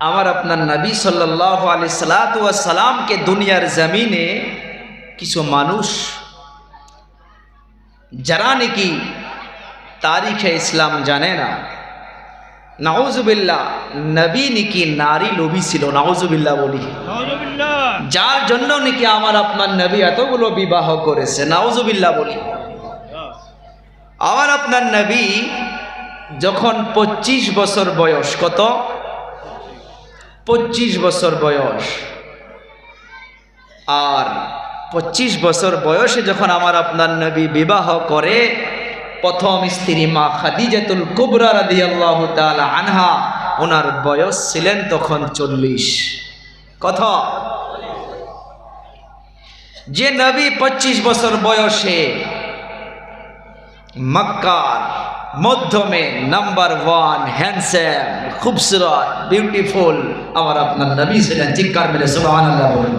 আমার আপনার নবী সাল্লাহ আলি সালাতামকে দুনিয়ার জমিনে কিছু মানুষ যারা নাকি তারিখে ইসলাম জানে না। নাউজুবিল্লাহ নবী নাকি নারী লোভী ছিল নাউজুবিল্লাহ বলি। যার জন্য নাকি আমার আপনার নবী এতগুলো বিবাহ করেছে নাউজুবিল্লাহ বলি। আমার আপনার নবী যখন পঁচিশ বছর বয়স কত? পঁচিশ বছর বয়স। আর পঁচিশ বছর বয়সে যখন আমার আপনার নবী বিবাহ করে, প্রথম স্ত্রী মা খাদিজাতুল কুবরা রাদি আল্লাহ আনহা, ওনার বয়স ছিলেন তখন চল্লিশ। কত যে নবী পঁচিশ বছর বয়সে মক্কার মধ্যমে নাম্বার ওয়ান, হ্যান্ডসাম, খুবসুরত, বিউটিফুল। আমার আপনার নবী ছিলেন, চিৎকার মেলে বলুন।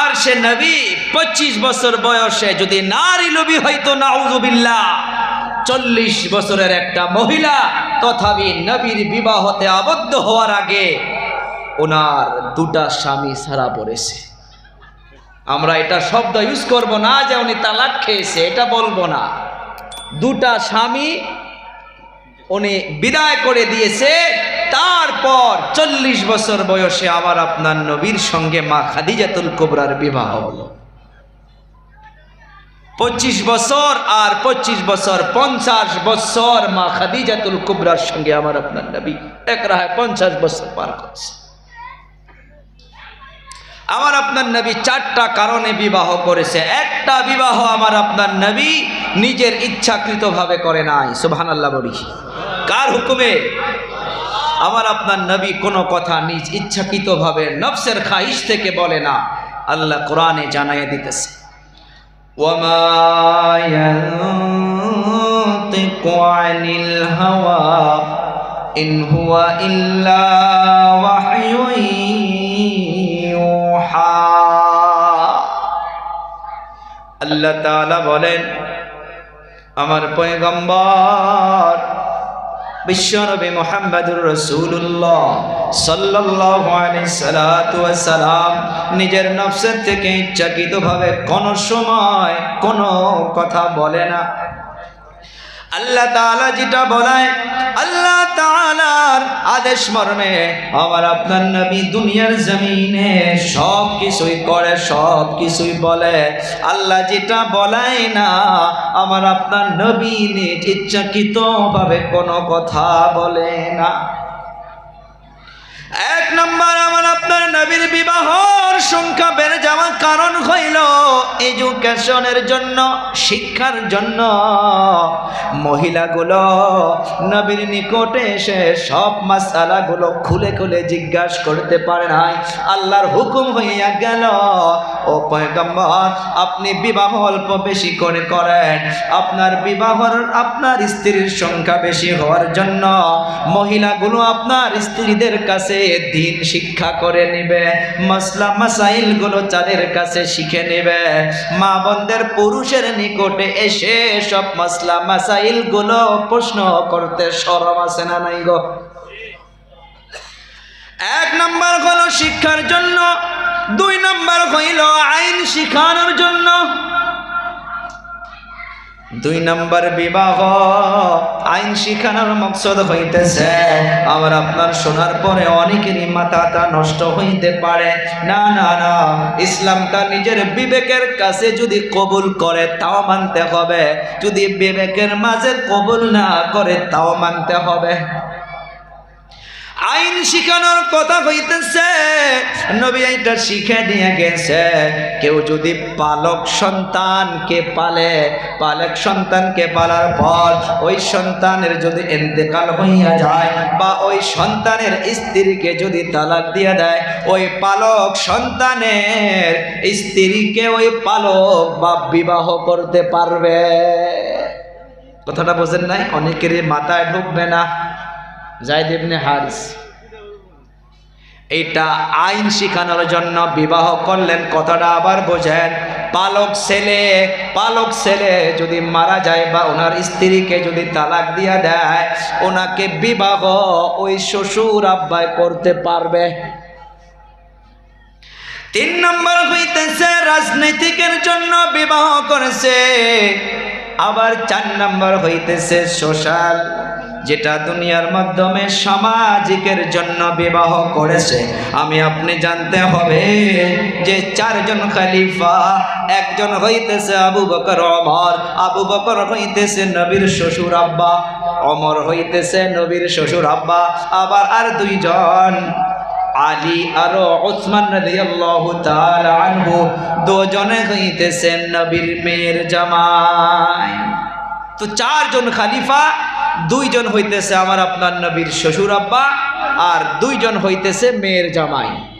আর সে নবী পঁচিশ বছর বয়সে যদি নারী লোভী হইতো নাউজুবিল্লাহ চল্লিশ বছরের একটা মহিলা তথাপি নবীর বিবাহতে আবদ্ধ হওয়ার আগে ওনার দুটা স্বামী ছাড়া পড়েছে। আমরা এটা শব্দ ইউজ করব না যে উনি তালাক খেয়েছে, এটা বলব না। দুটা স্বামী উনি বিদায় করে দিয়েছে। তারপর চল্লিশ বছর বয়সে আবার আপনার নবীর সঙ্গে মা খাদিজাতুল কোবরার বিবাহ হলো। পঁচিশ বছর আর পঁচিশ বছর পঞ্চাশ বছর মা খাদিজাতুল কুবরার সঙ্গে আমার আপনার নবী এক রায় পঞ্চাশ বছর পার করছে। আমার আপনার নবী চারটা কারণে বিবাহ করেছে। একটা বিবাহ আমার আপনার নবী নিজের ইচ্ছাকৃতভাবে করে নাই সুহান আল্লাহ বলি। কার হুকুমে? আমার আপনার নবী কোনো কথা নিজ ইচ্ছাকৃতভাবে নফসের খাইশ থেকে বলে না। আল্লাহ কোরআনে জানাইয়া দিতেছে। আল্লাহ বলেন আমার পয়গম্বর, বিশ্বনবী মোহাম্মদুর রসুল্লাহ সালাম নিজের নফসের থেকে ইচ্ছাকৃতভাবে কোনো সময় কোনো কথা বলে না। আল্লাহ তাআলা যেটা বলায়, আল্লাহ তাআলার আদেশ মর্মে আমার আপনার নবী দুনিয়ার জমিনে সব কিছুই করে সব কিছুই বলে। আল্লাহ যেটা বলায় না আমার আপনার নবী নিজ ইচ্ছাকৃতভাবে কোনো কথা বলে না। এক নম্বর, আমার আপনার নবীর বিবাহর সংখ্যা বেড়ে এডুকেশনের জন্য, শিক্ষার জন্য মহিলাগুলো নবীর নিকটে এসে সব মাসালাগুলো খুলে খুলে জিজ্ঞাসা করতে পারে নাই। আল্লাহর হুকুম হইয়া গেল, ও পয়গম্বর, আপনি বিবাহ অল্প বেশি করে করেন। আপনার বিবাহর, আপনার স্ত্রীর সংখ্যা বেশি হওয়ার জন্য মহিলাগুলো আপনার স্ত্রীদের কাছে দিন শিক্ষা করে নিবে। মসলা মাসাইলগুলো তাদের কাছে শিখে নেবে। মা বোনদের পুরুষের নিকটে এসে সব মাসলা মাসাইলগুলো প্রশ্ন করতে সরম আছে না নাই গো? এক নম্বর হলো শিক্ষার জন্য, দুই নম্বর হইল আইন শিখানোর জন্য দুই নম্বর বিবাহ আইন শিখানোর মকসদ হইতেছে। আমার আপনার শোনার পরে অনেকেরই মাথাটা নষ্ট হইতে পারে। না না না ইসলামটা নিজের বিবেকের কাছে যদি কবুল করে, তাও মানতে হবে। যদি বিবেকের মাঝে কবুল না করে, তাও মানতে হবে। আইন শিখানোর কথা হইতেছে নবী এটা শিখে নিয়ে গেছে। কেউ যদি পালক সন্তানকে পালে, পালক সন্তানকে পালার পর ওই সন্তানের যদি এন্তেকাল হইয়া যায় বা ওই সন্তানের স্ত্রীকে যদি তালাক দিয়ে দেয়, ওই পালক সন্তানের স্ত্রীকে ওই পালক বা বিবাহ করতে পারবে। কথাটা বোঝেন নাই? অনেকেরই মাথায় ঢুকবে না। জায়দ ইবনে হারিস। এইটা আইন শিখানোর জন্য বিবাহ করলেন। কথাটা আবার বোঝেন, পালক ছেলে পালক ছেলে যদি মারা যায় বা ওনার স্ত্রীকে যদি তালাক দিয়া দেয়, ওনাকে বিবাহ ওই শ্বশুর আব্বায় করতে পারবে। তিন নম্বর হইতেছে, রাজনীতিকের জন্য বিবাহ করেছে। আবার চার নম্বর হইতেছে সোশ্যাল, যেটা দুনিয়ার মাধ্যমে সামাজিকের জন্য বিবাহ করেছে। আমি, আপনি জানতে হবে যে চারজন খালিফা, একজন হইতেছে আবু বকর, অমর। আবু বকর হইতেছে নবীর শ্বশুর আব্বা, অমর হইতেছে নবীর শ্বশুর আব্বা। আবার আর দুইজন আলী আর ওসমান রাদিয়াল্লাহু তাআলা আনহু দুজনে হইতেছেন নবীর মেয়ের জামাই। তো চারজন খালিফা, দুইজন হইতেছে আমার আপনার নবীর শ্বশুর আব্বা আর দুইজন হইতেছে মেয়ের জামাই।